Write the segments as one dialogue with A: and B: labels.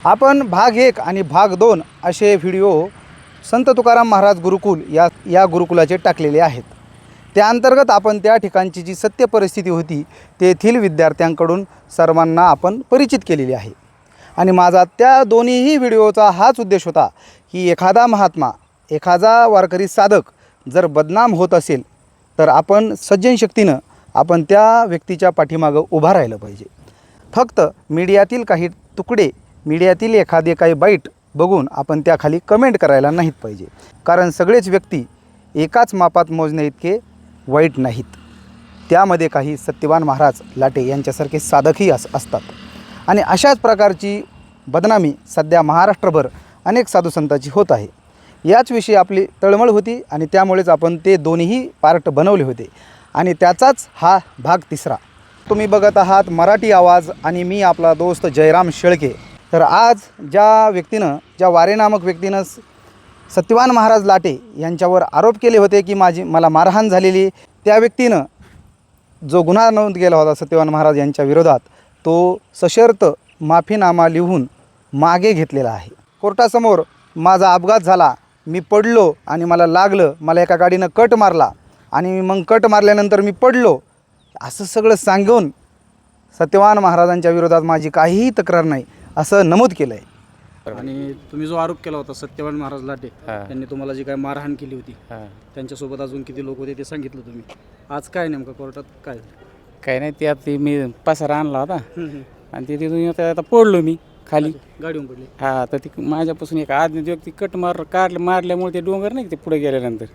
A: आपण भाग एक आणि भाग दोन असे व्हिडिओ संत तुकाराम महाराज गुरुकुल या या गुरुकुलाचे टाकलेले आहेत. त्या अंतर्गत आपण त्या ठिकाणची जी सत्य परिस्थिती होती तेथील विद्यार्थ्यांकडून सर्वांना आपण परिचित केलेली आहे. आणि माझा त्या दोन्हीही व्हिडिओचा हाच उद्देश होता की एखादा महात्मा एखादा वारकरी साधक जर बदनाम होत असेल तर आपण सज्जन शक्तीनं आपण त्या व्यक्तीच्या पाठीमागं उभा राहिलं पाहिजे. फक्त मीडियातील काही तुकडे मीडियातील एखादे काही बाईट बघून आपण त्याखाली कमेंट करायला नाहीत पाहिजे. कारण सगळेच व्यक्ती एकाच मापात मोजणे इतके वाईट नाहीत. त्यामध्ये काही सत्यवान महाराज लाटे यांच्यासारखे साधकही अस असतात. आणि अशाच प्रकारची बदनामी सध्या महाराष्ट्रभर अनेक साधुसंतांची होत आहे. याच विषयी आपली तळमळ होती आणि त्यामुळेच आपण ते दोन्हीही पार्ट बनवले होते. आणि त्याचाच हा भाग तिसरा. तुम्ही बघत आहात मराठी आवाज आणि मी आपला दोस्त जयराम शेळके. तर आज ज्या व्यक्तीनं ज्या वारे नामक व्यक्तीनं स- सत्यवान महाराज लाटे यांच्यावर आरोप केले होते की माझी मला मारहाण झालेली त्या व्यक्तीनं जो गुन्हा नोंद केला होता सत्यवान महाराज यांच्या विरोधात तो सशर्त माफीनामा लिहून मागे घेतलेला आहे. कोर्टासमोर माझा अपघात झाला मी पडलो आणि मला लागलं मला एका गाडीनं कट मारला आणि मग कट मारल्यानंतर मी पडलो असं सगळं सांगून सत्यवान महाराजांच्या विरोधात माझी काहीही तक्रार नाही. असं नमूद केलं आहे
B: आणि तुम्ही जो आरोप केला होता सत्यवान महाराज लाटे. त्यांनी तुम्हाला जी काय मारहाण केली होती
C: हा.
B: त्यांच्यासोबत अजून किती लोक होते ते सांगितलं तुम्ही. आज काय नेमकं कोर्टात काय
C: काही नाही त्यात ते मी पसारा आणला होता. आणि ते तिथून येता आता पडलो मी खाली.
B: गाडीहून पडली.
C: हा तर ती माझ्यापासून एक आदमी व्यक्ती कट मार काढलं मारल्यामुळे ते डोंगर नाही का ते पुढे गेल्यानंतर?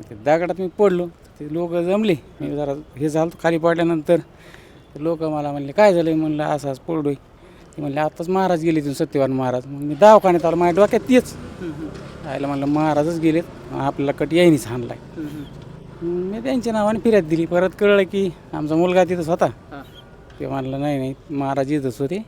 C: ते दगडात मी पडलो. ते लोक जमले. मी जरा हे झालं खाली पडल्यानंतर लोक मला म्हणले काय झालं म्हणलं असं असं पडलोय. ते म्हणले आताच महाराज गेले तिथून सत्यवान महाराज. मग मी दवाखान्यात आलो माझ्या डोक्यात तेच. आयला म्हणलं महाराजच गेलेत आपल्याला कट यायनीच हाणलाय. मी त्यांच्या नावाने फिर्याद दिली. परत कळलं की आमचा मुलगा तिथंच होता. ते म्हणलं नाही नाही महाराज इथंच होते.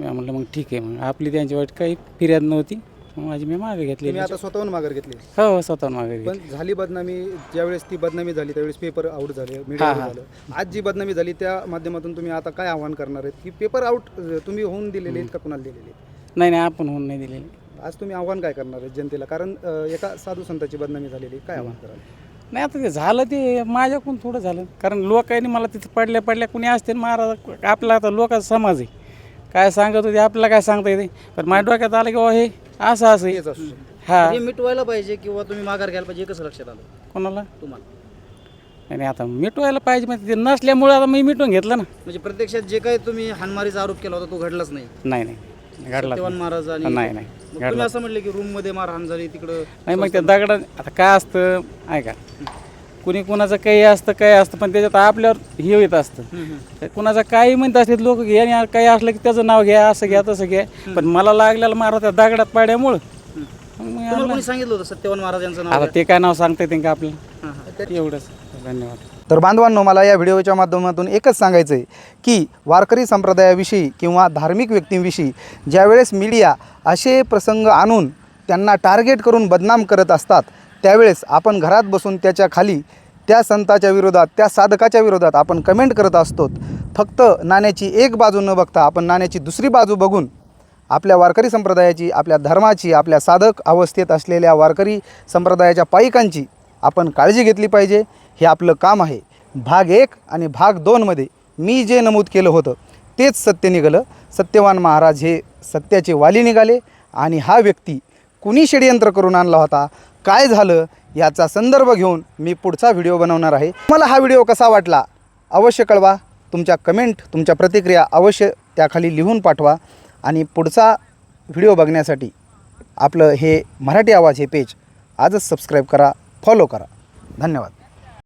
C: मी म्हणलं मग ठीक आहे मग आपली त्यांच्या वाईट काही फिर्याद नव्हती. मग माझी मी मागे घेतली
A: तुम्ही आता स्वतःहून माघार घेतली.
C: हो स्वतःहून मागे घेतली.
A: पण झाली बदनामी ज्यावेळेस ती बदनामी झाली त्यावेळेस पेपर आउट झाले मीडिया
C: हा.
A: झालं. आज जी बदनामी झाली त्या माध्यमातून तुम्ही आता काय आव्हान करणार आहेत? की पेपर आउट तुम्ही होऊन दिलेले आहेत का कुणाला दिलेले आहेत?
C: नाही नाही आपण होऊन नाही दिलेली.
A: आज तुम्ही आव्हान काय करणार आहेत जनतेला? कारण अ, एका साधू संताची बदनामी झालेली आहे. काय आव्हान कराल?
C: नाही आता ते झालं ते माझ्याकडून थोडं झालं. कारण लोकांनी मला तिथं पडल्या पडल्या कुणी असते महाराज आपला आता लोकांचा समाज आहे. काय सांगत होते आपल्याला काय सांगता येते? पण माझ्या डोक्यात आलं की "ओ, हे असं असं. आहे."
A: हेच असू शकतं.
C: हा.
B: हे मिटवायला पाहिजे किंवा तुम्ही माघार घ्यायला पाहिजे हे कसं लक्षात आलं.
C: कोणाला?
B: तुम्हाला.
C: नाही नाही, आता मिटवायला पाहिजे म्हणजे ते नसल्यामुळे आता मी मिटवून घेतलं ना.
B: म्हणजे प्रत्यक्षात जे काही तुम्ही हानमारीचा आरोप केला होता तो घडलाच नाही.
C: नाही नाही. घडला
B: सत्यवान महाराज आणि
C: नाही नाही.
B: मग तुम्ही असं म्हणले की रूममध्ये मारहाण झाली तिकडं
C: नाही मग त्या दगडा आता काय असतं ऐका. कुणी कुणाचं काही असतं काही असतं पण त्याच्यात आपल्यावर हे येत असतं. तर कुणाचं काही म्हणत असते लोक घ्या आणि काही असलं की त्याचं नाव घ्या असं घ्या तसं घ्या. पण मला लागलेलं मारा त्या दगडात पाड्यामुळं.
B: सांगितलं होतं सत्यवान महाराज यांचं नाव
C: आता ते काय नाव सांगता येते का आपल्याला. एवढंच. धन्यवाद.
A: तर बांधवांनो मला या व्हिडिओच्या माध्यमातून एकच सांगायचं आहे की वारकरी संप्रदायाविषयी किंवा धार्मिक व्यक्तींविषयी ज्यावेळेस मीडिया असे प्रसंग आणून त्यांना टार्गेट करून बदनाम करत असतात त्यावेळेस आपण घरात बसून त्याच्याखाली त्या संताच्या विरोधात त्या साधकाच्या विरोधात आपण कमेंट करत असतो. फक्त नाण्याची एक बाजू न बघता आपण नाण्याची दुसरी बाजू बघून आपल्या वारकरी संप्रदायाची आपल्या धर्माची आपल्या साधक अवस्थेत असलेल्या वारकरी संप्रदायाच्या पायिकांची आपण काळजी घेतली पाहिजे. हे आपलं काम आहे. भाग एक आणि भाग दोनमध्ये मी जे नमूद केलं होतं तेच सत्य निघालं. सत्यवान महाराज हे सत्याचे वाली निघाले आणि हा व्यक्ती कुणी षडयंत्र करून आणला होता? काय झालं? याचा संदर्भ घेऊन मी पुढचा व्हिडिओ बनवणार आहे. मला हा व्हिडिओ कसा वाटला? अवश्य कळवा. तुमच्या कमेंट तुमच्या प्रतिक्रिया अवश्य त्याखाली लिहून पाठवा. आणि पुढचा व्हिडिओ बघण्यासाठी आपलं हे मराठी आवाज हे पेज आजच सबस्क्राईब करा फॉलो करा. धन्यवाद.